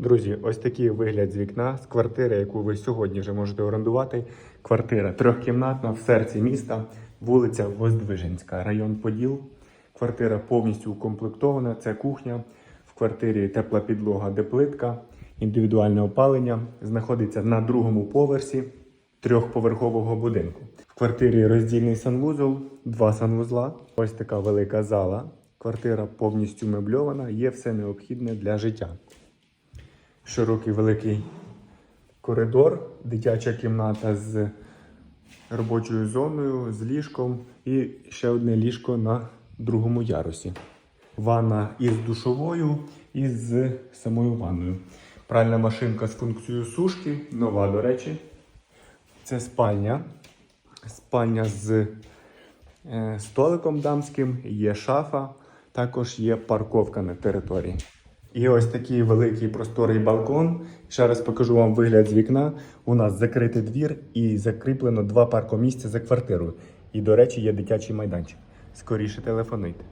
Друзі, ось такий вигляд з вікна з квартири, яку ви сьогодні вже можете орендувати. Квартира трьохкімнатна в серці міста, вулиця Воздвиженська, район Поділ. Квартира повністю укомплектована. Це кухня. В квартирі тепла підлога, де плитка, індивідуальне опалення. Знаходиться на другому поверсі трьохповерхового будинку. В квартирі роздільний санвузол, два санвузла. Ось така велика зала. Квартира повністю мебльована, є все необхідне для життя широкий великий коридор, дитяча кімната з робочою зоною, з ліжком і ще одне ліжко на другому ярусі. Ванна із душовою і з самою ванною. Пральна машинка з функцією сушки, нова, до речі. Це спальня. Спальня з е, столиком дамським, є шафа, також є парковка на території. І ось такий великий просторий балкон. Ще раз покажу вам вигляд з вікна. У нас закритий двір і закріплено два паркомісця за квартирою. І, до речі, є дитячий майданчик. Скоріше телефонуйте.